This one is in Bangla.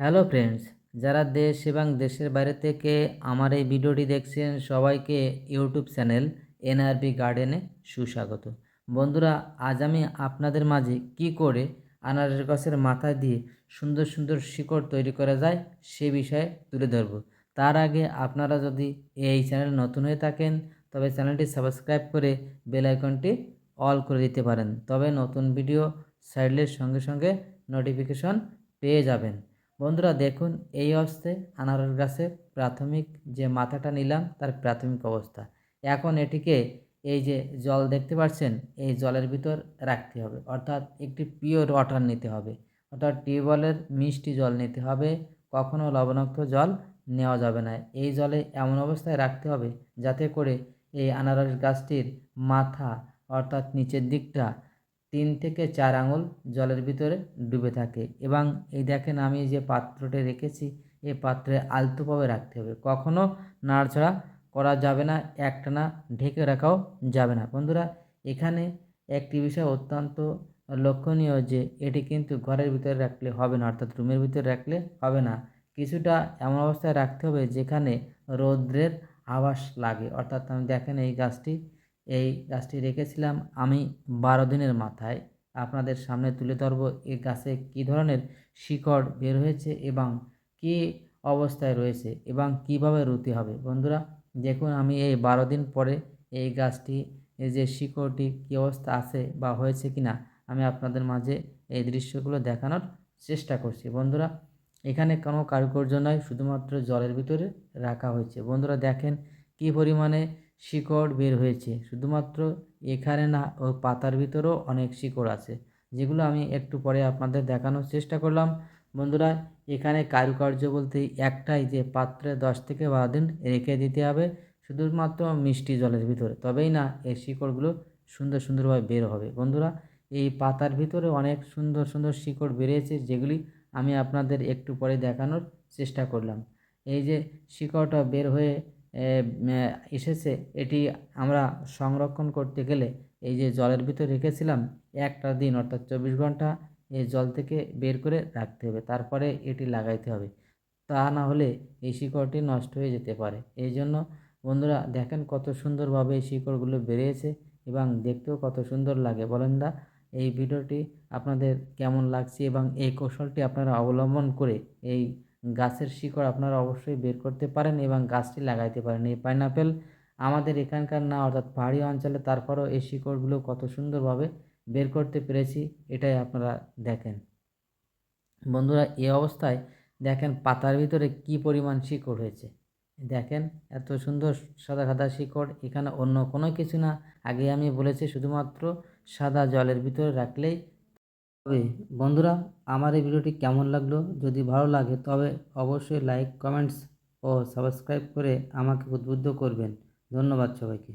হ্যালো ফ্রেন্ডস, যারা দেশ এবং দেশের বাইরে থেকে আমার এই ভিডিওটি দেখছেন, সবাইকে ইউটিউব চ্যানেল এনআরবি গার্ডেনে সুস্বাগত। বন্ধুরা, আজ আমি আপনাদের মাঝে কি করে আনারস গাছের মাথা দিয়ে সুন্দর সুন্দর শিকড় তৈরি করা যায় সে বিষয়ে তুলে ধরব। তার আগে আপনারা যদি এই চ্যানেল নতুন হয়ে থাকেন, তবে চ্যানেলটি সাবস্ক্রাইব করে বেল আইকনটি অল করে দিতে পারেন। তবে নতুন ভিডিও সাইডলের সঙ্গে সঙ্গে নোটিফিকেশন পেয়ে যাবেন। বন্ধুরা দেখুন, এই অবস্থায় আনারস গাছের প্রাথমিক যে মাথাটা নিলাম, তার প্রাথমিক অবস্থা। এখন এটিকে এই যে জল দেখতে পাচ্ছেন, এই জলের ভিতর রাখতে হবে। অর্থাৎ একটি পিওর ওয়াটার নিতে হবে। অর্থাৎ টিউবওয়েলের মিষ্টি জল নিতে হবে। কখনও লবণাক্ত জল নেওয়া যাবে না। এই জলে এমন অবস্থায় রাখতে হবে যাতে করে এই আনারস গাছটির মাথা, অর্থাৎ নিচের দিকটা তিন থেকে চার আঙুল জলের ভিতরে ডুবে থাকে এবং এই দেখেন আমি যে পাত্রটি রেখেছি, এই পাত্রে আলতোভাবে রাখতে হবে। কখনও নাড়াচাড়া করা যাবে না, একটানা ঢেকে রাখাও যাবে না। বন্ধুরা, এখানে একটি বিষয় অত্যন্ত লক্ষণীয় যে এটি কিন্তু ঘরের ভিতরে রাখলে হবে না, অর্থাৎ রুমের ভিতরে রাখলে হবে না। কিছুটা এমন অবস্থায় রাখতে হবে যেখানে রৌদ্রের আভাস লাগে। অর্থাৎ আমি দেখেন এই গাছটি এই গাছটি রেখেছিলাম আমি বারো দিনের মাথায়। আপনাদের সামনে তুলে ধরবো এই গাছে কী ধরনের শিকড় বের হয়েছে এবং কী অবস্থায় রয়েছে এবং কীভাবে রুতে হবে। বন্ধুরা, দেখুন আমি এই বারো দিন পরে এই গাছটি যে শিকড়টি কী অবস্থা আছে বা হয়েছে কি না, আমি আপনাদের মাঝে এই দৃশ্যগুলো দেখানোর চেষ্টা করছি। বন্ধুরা, এখানে কোনো কারুকার্য নয়, শুধুমাত্র জলের ভিতরে রাখা হয়েছে। বন্ধুরা, দেখেন কী পরিমাণে শিকড় বের হয়েছে। শুধুমাত্র এখানে না, ও পাতার ভিতরেও অনেক শিকড় আছে, যেগুলো আমি একটু পরে আপনাদের দেখানোর চেষ্টা করলাম। বন্ধুরা, এখানে কারুকার্য বলতে একটাই যে পাত্রে দশ থেকে বারো দিন রেখে দিতে হবে, শুধুমাত্র মিষ্টি জলের ভিতরে, তবেই না এই শিকড়গুলো সুন্দর সুন্দরভাবে বের হবে। বন্ধুরা, এই পাতার ভিতরে অনেক সুন্দর সুন্দর শিকড় বেরিয়েছে, যেগুলি আমি আপনাদের একটু পরে দেখানোর চেষ্টা করলাম। এই যে শিকড়টা বের হয়ে এসেছে, এটি আমরা সংরক্ষণ করতে গেলে এই যে জলের ভিতর রেখেছিলাম, একটা দিন অর্থাৎ চব্বিশ ঘণ্টা এই জল থেকে বের করে রাখতে হবে, তারপরে এটি লাগাইতে হবে। তা না হলে এই শিকড়টি নষ্ট হয়ে যেতে পারে। এই জন্য বন্ধুরা দেখেন কত সুন্দরভাবে এই শিকড়গুলো বেরিয়েছে এবং দেখতেও কত সুন্দর লাগে। বলেন দা, এই ভিডিওটি আপনাদের কেমন লাগছে এবং এই কৌশলটি আপনারা অবলম্বন করে এই গাছের শিকড় আপনারা অবশ্যই বের করতে পারেন এবং গাছটি লাগাইতে পারেন। এই পাইনাপেল আমাদের এখানকার না, অর্থাৎ পাহাড়ি অঞ্চলে তারপরও এই শিকড়গুলো কত সুন্দরভাবে বের করতে পেরেছি, এটাই আপনারা দেখেন। বন্ধুরা এই অবস্থায় দেখেন পাতার ভিতরে কি পরিমাণ শিকড় হয়েছে। দেখেন, এত সুন্দর সাদা সাদা শিকড়, এখানে অন্য কোনো কিছু না। আগে আমি বলেছি শুধুমাত্র সাদা জলের ভিতরে রাখলেই তবে বন্ধুরা, আমার এই ভিডিওটি কেমন লাগল? যদি ভালো লাগে, তবে অবশ্যই লাইক কমেন্টস ও সাবস্ক্রাইব করে আমাকে উদ্বুদ্ধ করবেন। ধন্যবাদ সবাইকে।